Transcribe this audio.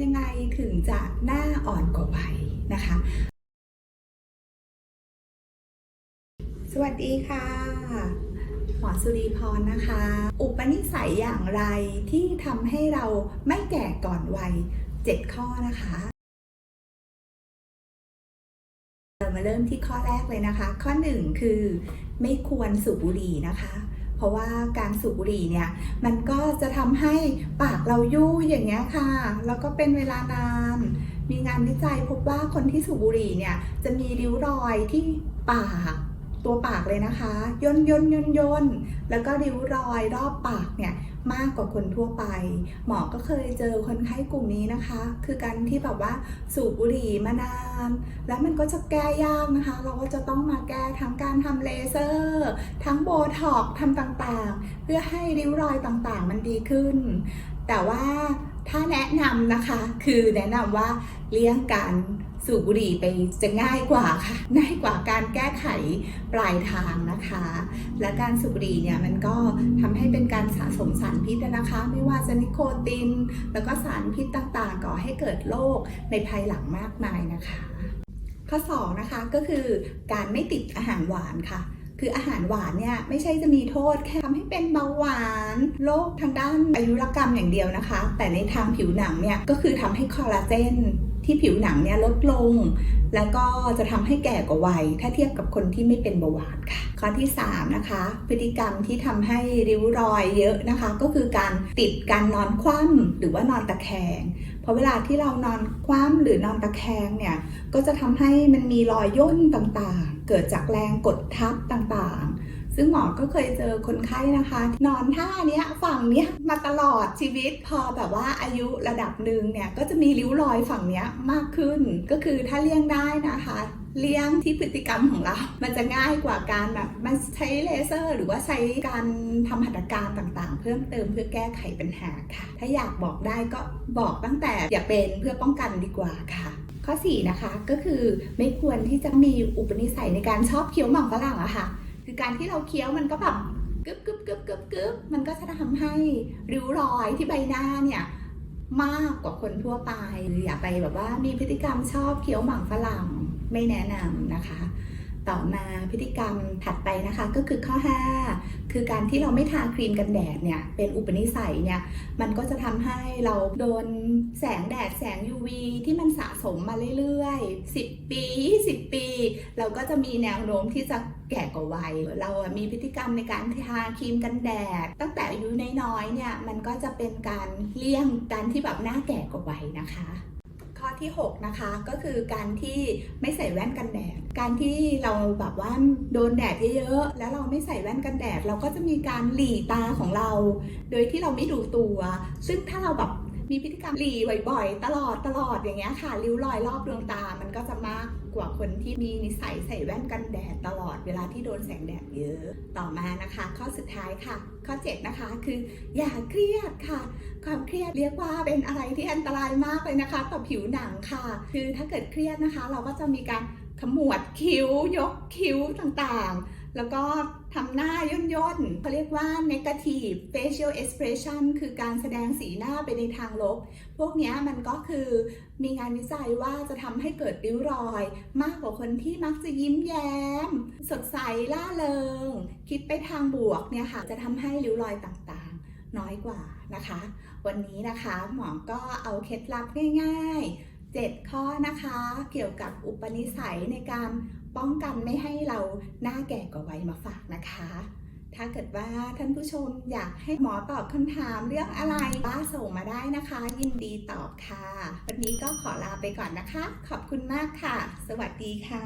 ำยังไงถึงจะหน้าอ่อนกว่าวัยนะคะ สวัสดีค่ะหมอสุรีพรนะคะ อุปนิสัยอย่างไรที่ทำให้เราไม่แก่ก่อนวัย 7 ข้อนะคะเรามาเริ่มที่ข้อแรกเลยนะคะ ข้อ 1 คือไม่ควรสูบบุหรี่นะคะ เพราะว่าการสูบบุหรี่เนี่ยมันก็จะทำให้ปากเรายุ่อย่างเงี้ยค่ะ แล้วก็เป็นเวลานาน มีงานวิจัยพบว่าคนที่สูบบุหรี่เนี่ยจะมีริ้วรอยที่ปากตัวปากเลยนะคะ ย่นย่นย่นย่นแล้วก็ริ้วรอยรอบปากเนี่ย มากกว่าคนทั่วไป หมอก็เคยเจอคนไข้กลุ่มนี้นะคะ คือการที่แบบว่าสูบบุหรี่มานาน แล้วมันก็จะแก้ยากนะคะ เราก็จะต้องมาแก้ทั้งการทำเลเซอร์ ทั้งโบท็อกทำต่างๆ เพื่อให้ริ้วรอยต่างๆ มันดีขึ้น แต่ว่าถ้าแนะนำนะคะ คือแนะนำว่าเลี่ยงการสูบบุหรี่ไปจะง่ายกว่าค่ะ ง่ายกว่าการแก้ไขปลายทางนะคะ และการสูบบุหรี่เนี่ยมันก็ทำให้เป็นการสะสมสารพิษนะคะ ไม่ว่าจะนิโคติน แล้วก็สารพิษต่างๆ ก่อให้เกิดโรคในภายหลังมากมายนะคะ ข้อ2นะคะก็คือการไม่ติดอาหารหวานค่ะ คืออาหารหวานเนี่ยไม่ใช่จะมีโทษแค่ทำให้เป็นเบาหวานโรคทางด้านอายุรกรรมอย่างเดียวนะคะ แต่ในทางผิวหนังเนี่ยก็คือทำให้คอลลาเจนที่ผิวหนังเนี่ยลดลง แล้วก็จะทำให้แก่กว่าวัย ถ้าเทียบกับคนที่ไม่เป็นเบาหวานค่ะ ข้อที่ 3 นะคะ พฤติกรรมที่ทำให้ริ้วรอยเยอะนะคะ ก็คือการติดการนอนคว่ำหรือว่านอนตะแคง เพราะเวลาที่เรานอนคว่ำหรือนอนตะแคงเนี่ยก็จะทำให้มันมีรอยย่นต่างๆ เกิดจากแรงกดทับต่างๆ ซึ่งหมอก็เคยเจอคนไข้นะคะ นอนท่าเนี้ยฝั่งเนี้ยมาตลอดชีวิต พอแบบว่าอายุระดับหนึ่งเนี่ยก็จะมีริ้วรอยฝั่งเนี้ยมากขึ้น ก็คือถ้าเลี่ยงได้นะคะเลี่ยงที่พฤติกรรมของเรา มันจะง่ายกว่าการแบบมาใช้เลเซอร์ หรือว่าใช้การทำหัตถการต่างๆ เพิ่มเติมเพื่อแก้ไขปัญหาค่ะ ถ้าอยากบอกได้ก็บอกตั้งแต่อย่าเป็นเพื่อป้องกันดีกว่าค่ะ ข้อ 4 นะคะก็คือไม่ควรที่จะมีอุปนิสัยในการชอบเคี้ยวหมากฝรั่งอะค่ะ คือการที่เราเคี้ยวมันก็แบบกึบกึบกึบกึบกึบมันก็จะทำให้ริ้วรอยที่ใบหน้าเนี่ยมากกว่าคนทั่วไปหรืออย่าไปแบบว่ามีพฤติกรรมชอบเคี้ยวหมากฝรั่งไม่แนะนำนะคะ ต่อมาพฤติกรรมถัดไปนะคะก็คือข้อ 5 คือการที่เราไม่ทาครีมกันแดดเนี่ยเป็นอุปนิสัยเนี่ยมันก็จะทำให้เราโดนแสงแดดแสง UV ที่มันสะสมมาเรื่อยๆ 10 ปี 20 ปี เราก็จะมีแนวโน้มที่จะแก่กว่าวัย เรามีพฤติกรรมในการทาครีมกันแดด ตั้งแต่อายุน้อยๆเนี่ยมันก็จะเป็นการเลี่ยงการที่แบบหน้าแก่กว่าวัยนะคะ ข้อที่6นะคะก็คือการที่ไม่ใส่แว่นกันแดด การที่เราแบบว่าโดนแดดเยอะๆแล้วเราไม่ใส่แว่นกันแดด เราก็จะมีการหลีตาของเรา โดยที่เราไม่ดูตัว ซึ่งถ้าเราแบบ มีพฤติกรรมหลีบ่อยๆ ตลอดตลอดอย่างเงี้ยค่ะ ริ้วรอยรอบดวงตา มันก็จะมากกว่าคนที่มีนิสัยใส่แว่นกันแดดตลอดเวลาที่โดนแสงแดดเยอะ ต่อมานะคะ ข้อสุดท้ายค่ะ ข้อ 7 นะคะคืออย่าเครียดค่ะ ความเครียดเรียกว่าเป็นอะไรที่อันตรายมากเลยนะคะ ต่อผิวหนังค่ะ คือถ้าเกิดเครียดนะคะ เราก็จะมีการขมวดคิ้วยกคิ้วต่างๆ แล้วก็ทำหน้าย่นย่นๆเขาเรียกว่า negative facial expression คือการแสดงสีหน้าไปในทางลบ พวกนี้มันก็คือมีงานวิจัยว่าจะทำให้เกิดริ้วรอย มากกว่าคนที่มักจะยิ้มแย้ม สดใสล่าเริง คิดไปทางบวกเนี่ยค่ะ จะทำให้ริ้วรอยต่างๆ น้อยกว่านะคะ วันนี้นะคะหมอก็เอาเคล็ดลับง่าย ๆ 7 ข้อนะคะ เกี่ยวกับอุปนิสัยในการ ป้องกันไม่ให้เราหน้าแก่กว่าวัยมาฝากนะคะ ถ้าเกิดว่าท่านผู้ชมอยากให้หมอตอบคำถามเรื่องอะไรบ้าส่งมาได้นะคะ ยินดีตอบค่ะ วันนี้ก็ขอลาไปก่อนนะคะ ขอบคุณมากค่ะ สวัสดีค่ะ